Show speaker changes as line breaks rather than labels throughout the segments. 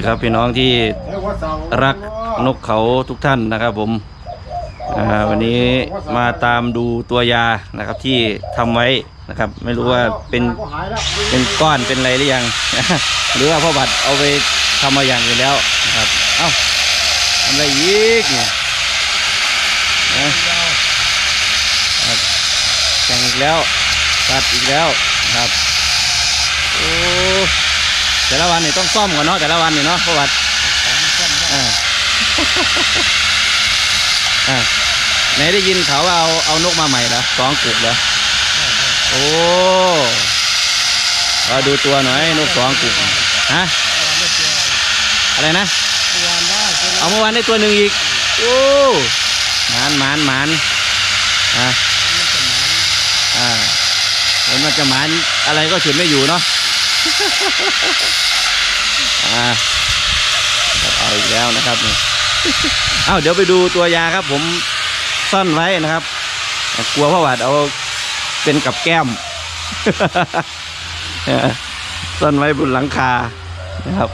ดีครับพี่น้องที่รักนกเขาทุกท่านนะครับผมวันนี้มาตามดูตัวยานะครับที่ทำไว้นะครับ ไม่รู้ว่าเป็นเป็นก้อนเป็นอะไรหรือยัง หรือว่าพ่อบัตรเอาไปทำมาอย่างอื่นแล้วนะครับเอ้าทำอะไรอีกเนี่ยแข่งอีกแล้วตัดอีกแล้วครับโอ้ แต่ละวันนี่ต้องซ่อมก่อนเนาะแต่ละวันนี่เนาะพ่อบัตรอ่าอ่าไหนได้ยินเขาว่าเอาเอานกมาใหม่เหรอสองกุกเหรอโอ้เอาดูตัวหน่อยนกสองกุกฮะอะไรนะเอาเมื่อวานได้ตัวหนึ่งอีกโอ้หมานหมานหมานอะอ่าเห็นมันจะหมานอะไรก็ฉุดไม่อยู่เนาะ อ่าเอาอีกแล้วนะครับนี่เอาเดี๋ยวไปดูตัวยาครับ ผมซ่อนไว้นะครับ กลัวพ่อหวัดเอาเป็นกับแก้มซ่อนไว้บนหลังคานะครับ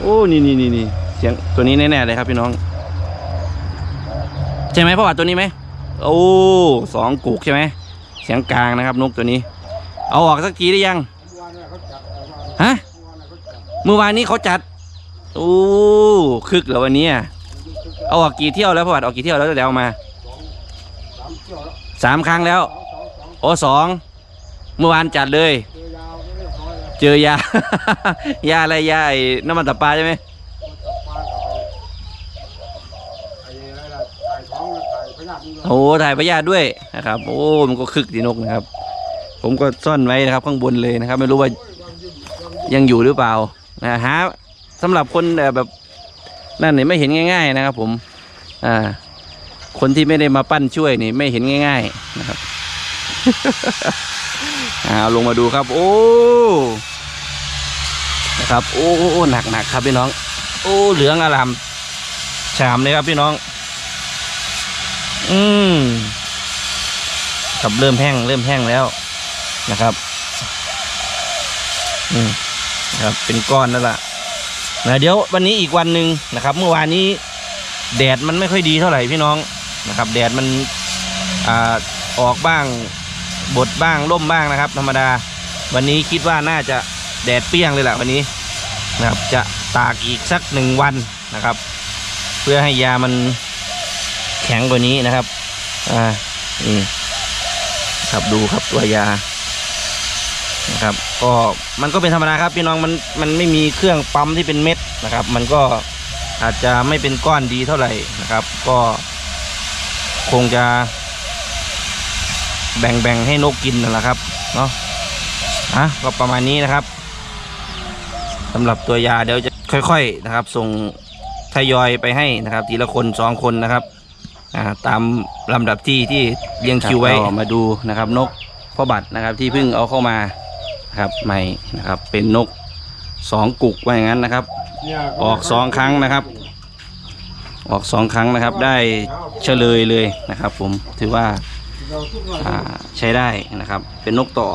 โอ้นี่นี่นี่นี่เสียงตัวนี้แน่ๆเลยครับพี่น้องใช่ไหมพ่อหวัดตัวนี้ไหมโอ้สองกุกใช่ไหมเสียงกลางนะครับนกตัวนี้ เอาออกสักทีได้ยัง เมื่อวานนี้เขาจัดโอ้คึกเหรอวันนี้เอาออกกี่เที่ยวแล้วพ่อหวัดออกกี่เที่ยวแล้วเดี๋ยวเอามาสามครั้งแล้วโอ้สองเมื่อวานจัดเลย เจอยา ยาอะไรยาไอ้น้ำมันตับปลาใช่ไหมโอ้ถ่ายพยาด้วยนะครับ โอ้มันก็คึกดีนกนะครับ ผมก็ซ่อนไว้นะครับ ข้างบนเลยนะครับ ไม่รู้ว่ายังอยู่หรือเปล่า นะหาสำหรับคนแบบนั่นนี่ไม่เห็นง่าย ๆ นะครับ ผมอ่าคนที่ไม่ได้มาปั้นช่วยนี่ไม่เห็นง่าย ๆ นะครับเอาลงมาดูครับ โอ้นะครับ โอ้หนักหนักครับพี่น้อง โอ้เหลืองอารามฉามเลยครับพี่น้อง อืมครับเริ่มแห้งเริ่มแห้งแล้วนะครับ อืม ครับเป็นก้อนแล้วล่ะนะเดี๋ยววันนี้อีกวันหนึ่งนะครับ เมื่อวานนี้แดดมันไม่ค่อยดีเท่าไหร่พี่น้องนะครับ แดดมันอ่าออกบ้างบดบ้างร่มบ้างนะครับ ธรรมดา วันนี้คิดว่าน่าจะแดดเปรี้ยงเลยแหละวันนี้นะครับจะตากอีกสักหนึ่งวันนะครับ เพื่อให้ยามันแข็งกว่านี้นะครับอ่านี่ครับดูครับตัวยา นะครับ ก็มันก็เป็นธรรมดาครับพี่น้องมันมันไม่มีเครื่องปั๊มที่เป็นเม็ดนะครับ มันก็อาจจะไม่เป็นก้อนดีเท่าไหร่นะครับ ก็คงจะแบ่งๆให้นกกินนั่นแหละครับเนาะอะก็ประมาณนี้นะครับสำหรับตัวยาเดี๋ยวจะค่อย ๆนะครับ ส่งทยอยไปให้นะครับ ทีละคนสองคนนะครับอ่าตามลำดับที่ที่เรียงคิวไว้มาดูนะครับ นกพ่อบัตรนะครับที่เพิ่งเอาเข้ามา ครับใหม่นะครับเป็นนกสองกุกว่าอย่างนั้นนะครับ ออกสองครั้งนะครับ ออกสองครั้งนะครับได้เฉลยเลยนะครับ ผมถือว่าอ่าใช้ได้นะครับ เป็นนกต่อ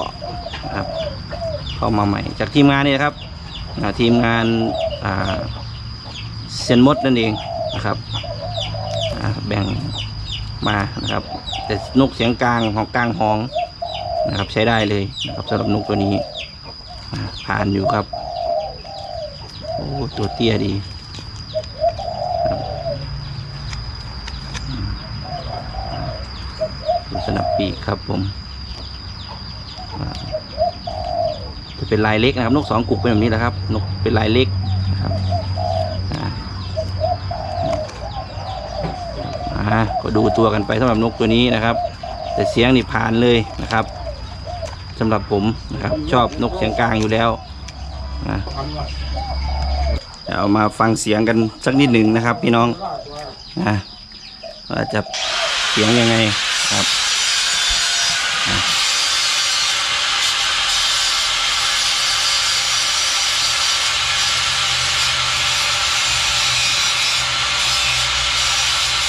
นะครับเข้ามาใหม่จากทีมงานนี่นะครับอ่าทีมงานอ่าเซียนมดนั่นเองนะครับอ่าแบ่งมานะครับ แต่นกเสียงกลางหองกลางห้อง นะครับใช้ได้เลยนะครับสำหรับนกตัวนี้ผ่านอยู่ครับโอ้ตัวเตี้ยดีดูสนับปีกครับผมจะเป็นลายเล็กนะครับ นกสองกุกเป็นแบบนี้แหละครับ นกเป็นลายเล็กนะครับอ่าก็ดูตัวกันไปสำหรับนกตัวนี้นะครับ แต่เสียงนี่ผ่านเลยนะครับ สำหรับผมนะครับ ชอบนกเสียงกลางอยู่แล้วนะเดี๋ยวเอามาฟังเสียงกันสักนิดหนึ่งนะครับ พี่น้องนะว่าจะเสียงยังไงครับนะ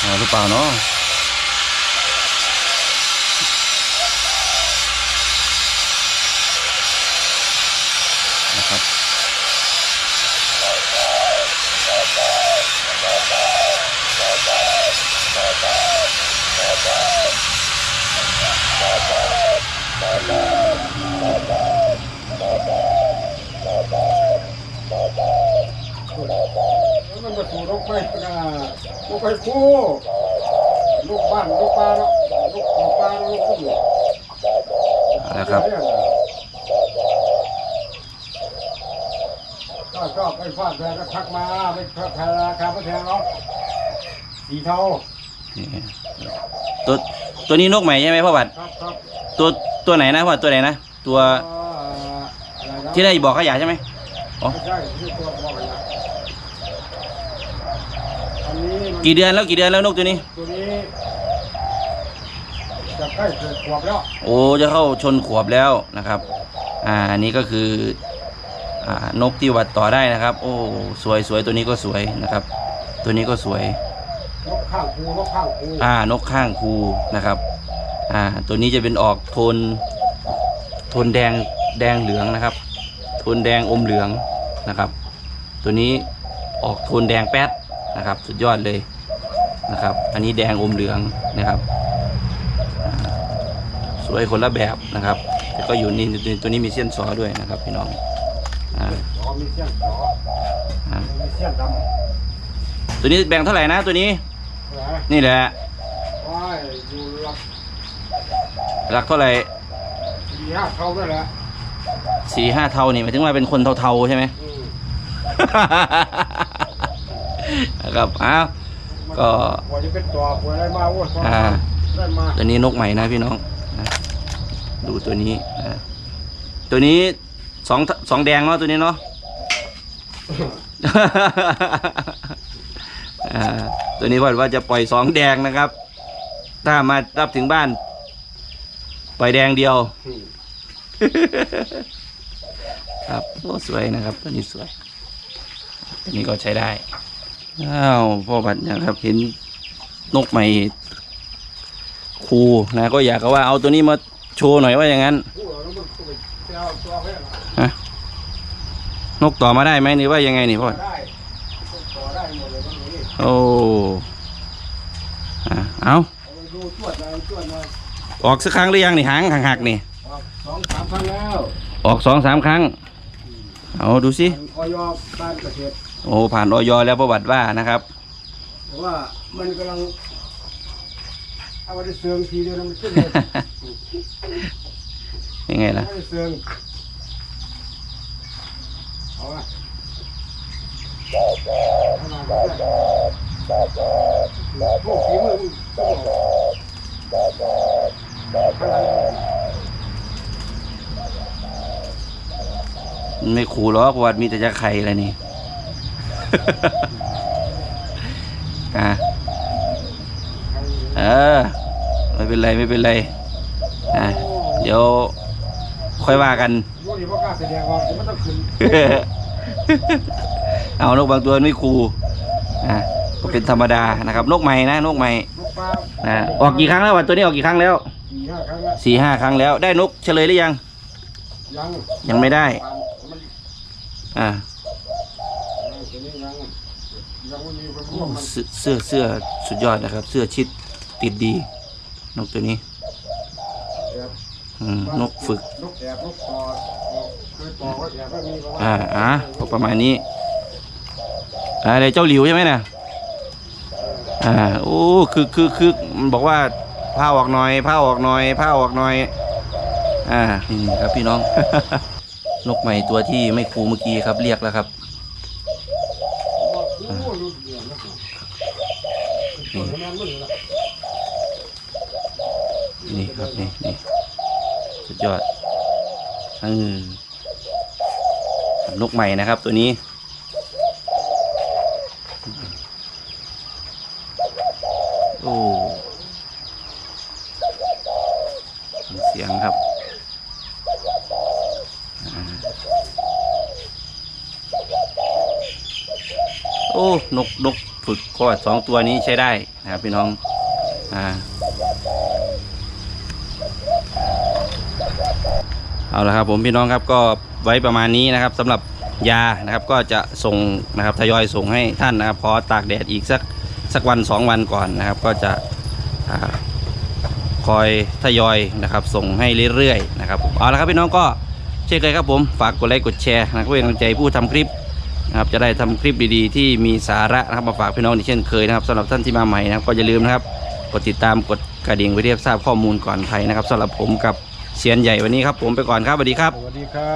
เอาหรือเปล่าเนาะ นะครับ
แล้ว มันมาสู่นกไปนะนกไปคู่นกบ้านนกปลาเนาะนกออกปลาเนาะนกขึ้นอยู่
เอาละครับ
ก็ชอบไปฟาดแพงก็ทักมาไม่ทักแพงราคาไม่แพงหรอกสีเทา
นี่ตัวตัวนี้นกใหม่ใช่ไหมพ่อบัตร
ครับครับ
ตัวตัวไหนนะพ่อตัวไหนนะตัว
เอ่ออะไรนะ
ที่ได้บอกขยะใช่ไหม อ๋อ
ไม่ใช่ชื่อตัวบอกอะไรนะอันนี้มัน
กี่เดือนแล้วกี่เดือนแล้วนกตัวนี้
ตัวนี้จะใกล้เกิดขวบแล้ว
โอ้จะเข้าชนขวบแล้วนะครับ อ่าอันนี้ก็คือ อ่านกที่วัดต่อได้นะครับ โอ้สวยสวยตัวนี้ก็สวยนะครับ ตัวนี้ก็สวย
นกข้างคูนกข้างคู
อ่านกข้างคูนะครับ อ่าตัวนี้จะเป็นออกโทนโทนแดงแดงเหลืองนะครับโท นแดงอมเหลืองนะครับ ตัวนี้ออกโทนแดงแป๊ดนะครับ สุดยอดเลยนะครับ อันนี้แดงอมเหลืองนะครับอ่าสวยคนละแบบนะครับแต่ก็อยู่นี่ตัวนี้มีเส้นสอด้วยนะครับ พี่น้องอ่า
สอมีเสี้ยนสอ
อ่า
มีเสี้ยนด
ตัวนี้แบ่งเท่าไหร่นะตัวนี้ำ
นะ
นี่แหละ
ว้ายอยู่หลัก
หลักเท่าไหร่
สี่ห้าเท่าด้วยแหละ
สี่ห้าเท่านี่หมายถึงว่าเป็นคนเท่าๆใช่ไหม นะครับอ้าวก็
กว่าจะเป็นตัวป่วยอะไรมาโอ้ยสอง
อ่า
ได้มา
ตัวนี้นกใหม่นะพี่น้องนะดูตัวนี้นะตัวนี้สองสองแดงเนาะตัวนี้เนาะ อ่าตัวนี้ว่าว่าจะปล่อยสองแดงนะครับ ถ้ามารับถึงบ้าน ปล่อยแดงเดียว ครับโอ้สวยนะครับตัวนี้สวยตัวนี้ก็ใช้ได้อ้าวพ่อบัตรนะครับเห็นนกใหม่ครูนะก็อยากจะว่าเอาตัวนี้มาโชว์หน่อยว่าอย่างนั้น
พูดแล้วมันก็ไปเอาตัวไปแล้ว
ฮะนกต่อมาได้ไหมหรือว่ายังไงนี่พ่อ
ได้ต่อได้หมดเลยตรงนี้
โอ้อะเอา
เอาไปดูตรวจมาตรวจมา
ออกสักครั้งหรือยังนี่หางหักๆนี่
ออกสองสามครั้งแล้ว
ออกสองสามครั้ง เอาดูสิ
ออยการเกษตร
โอ้ผ่านออยแล้วประวัติว่านะครับ
เพราะว่ามันกำลังเอาไปเสื่องทีเดียวมันขึ้นเลย
ยังไงล่ะ
ไม่ได้เสื่องเอาวะเอามาเอามาพวกฝีมือมึงต้องบอกพลัง
มันไม่ขู่หรอกประวัติมีแต่จะไข่อะไรนี่ อะเออไม่เป็นไรไม่เป็นไร อะเดี๋ยวค่อยว่ากัน
รู้ดีว่ากล้าแสดงออกจะไม่ต้องขึ้น
เอานกบางตัวไม่คูอะก็เป็นธรรมดานะครับ นกใหม่นะนกใหม่
ลูกปลา
นะออกกี่ครั้งแล้ววันตัวนี้ออกกี่ครั้งแล้ว
สี่ห้าครั้งแล้ว
สี่ห้าครั้งแล้ว ได้นกเฉลยหรือยัง
ยัง
ยังไม่ได้
มัน
อ่า
ตัวนี้
อ้
ร่วมมัน
เสื้อเสื้อเสื้อสุดยอดนะครับ เสื้อชิดติดดี นกตัวนี้
อื
มนกฝึก
อ่า
อ่าอะประมาณนี้อ่าเดี๋ยวเจ้าหลิวใช่ไหมนะอ่าโอ้คือคือคือมันบอกว่าผ้าออกหน่อยผ้าออกหน่อยผ้าออกหน่อย อ่านี่ครับพี่น้อง นกใหม่ตัวที่ไม่คูเมื่อกี้ครับ เรียกแล้วครับ
นี่
ครับนี่นี่สุดยอดอืมนกใหม่นะครับ ตัวนี้โอ้ฟังเสียงครับอ่าโอ้ นกนกฝึกก็สองตัวนี้ใช้ได้นะครับพี่น้องอ่าเอาละครับผมพี่น้องครับก็ไว้ประมาณนี้นะครับสำหรับยานะครับก็จะส่งนะครับทยอยส่งให้ท่านนะครับพอตากแดดอีกสักสักวันสองวันก่อนนะครับ ก็จะอคอยทยอยนะครับ ส่งให้เรื่อยๆนะครับเอาละครับพี่น้องก็เช่นเคยครับผมฝากกดไลค์กดแชร์นะครับเพื่อเป็นกำลังใจผู้ทำคลิป นะครับจะได้ทำคลิปดีๆ ที่มีสาระนะครับมาฝากพี่น้องอีกเช่นเคยนะครับสำหรับท่านที่มาใหม่นะครับก็อย่าลืมนะครับกดติดตามกดกระดิ่งไว้เรียบทราบข้อมูลก่อนใครนะครับสำหรับผมกับเซียนใหญ่วันนี้ครับผมไปก่อนครับสวัสดีครับ
สวัสดีครับ